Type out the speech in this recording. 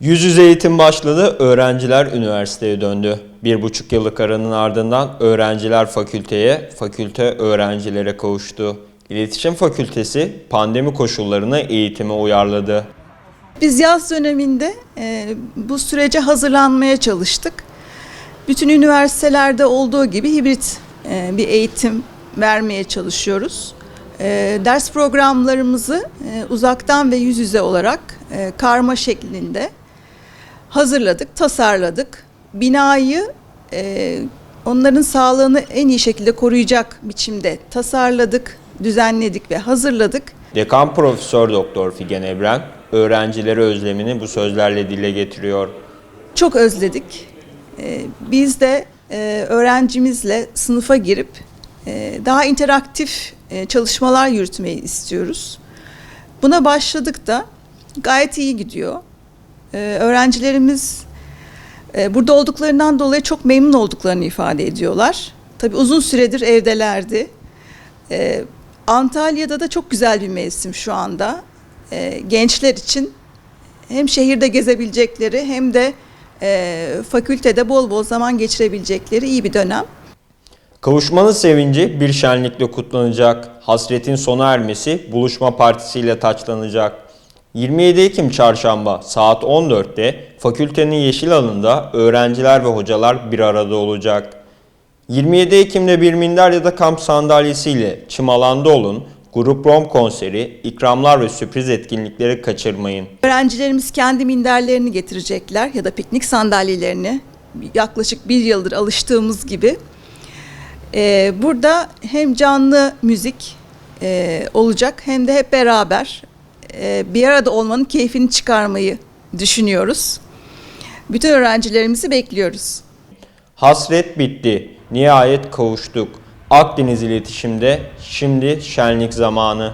Yüz yüze eğitim başladı, öğrenciler üniversiteye döndü. Bir buçuk yıllık aranın ardından öğrenciler fakülteye, fakülte öğrencilere kavuştu. İletişim Fakültesi pandemi koşullarını eğitime uyarladı. Biz yaz döneminde e, bu sürece hazırlanmaya çalıştık. Bütün üniversitelerde olduğu gibi hibrit e, bir eğitim vermeye çalışıyoruz. E, ders programlarımızı e, uzaktan ve yüz yüze olarak e, karma şeklinde hazırladık, tasarladık. Binayı e, onların sağlığını en iyi şekilde koruyacak biçimde tasarladık, düzenledik ve hazırladık. Dekan Profesör Doktor Figen Ebren, öğrencileri özlemini bu sözlerle dile getiriyor. Çok özledik. Ee, Biz de e, öğrencimizle sınıfa girip e, daha interaktif e, çalışmalar yürütmeyi istiyoruz. Buna başladık da gayet iyi gidiyor. Ee, Öğrencilerimiz e, burada olduklarından dolayı çok memnun olduklarını ifade ediyorlar. Tabii uzun süredir evdelerdi. Ee, Antalya'da da çok güzel bir mevsim şu anda. Ee, Gençler için hem şehirde gezebilecekleri hem de e, fakültede bol bol zaman geçirebilecekleri iyi bir dönem. Kavuşmanın sevinci bir şenlikle kutlanacak. Hasretin sona ermesi buluşma partisiyle taçlanacak. 27 Ekim çarşamba saat 14'te fakültenin yeşil alanında öğrenciler ve hocalar bir arada olacak. 27 Ekim'de bir minder ya da kamp sandalyesiyle çim alanda olun, grup rom konseri, ikramlar ve sürpriz etkinlikleri kaçırmayın. Öğrencilerimiz kendi minderlerini getirecekler ya da piknik sandalyelerini. Yaklaşık bir yıldır alıştığımız gibi. Ee, burada hem canlı müzik e, olacak hem de hep beraber e, bir arada olmanın keyfini çıkarmayı düşünüyoruz. Bütün öğrencilerimizi bekliyoruz. Hasret bitti. Nihayet kavuştuk. Akdeniz iletişimde şimdi şenlik zamanı.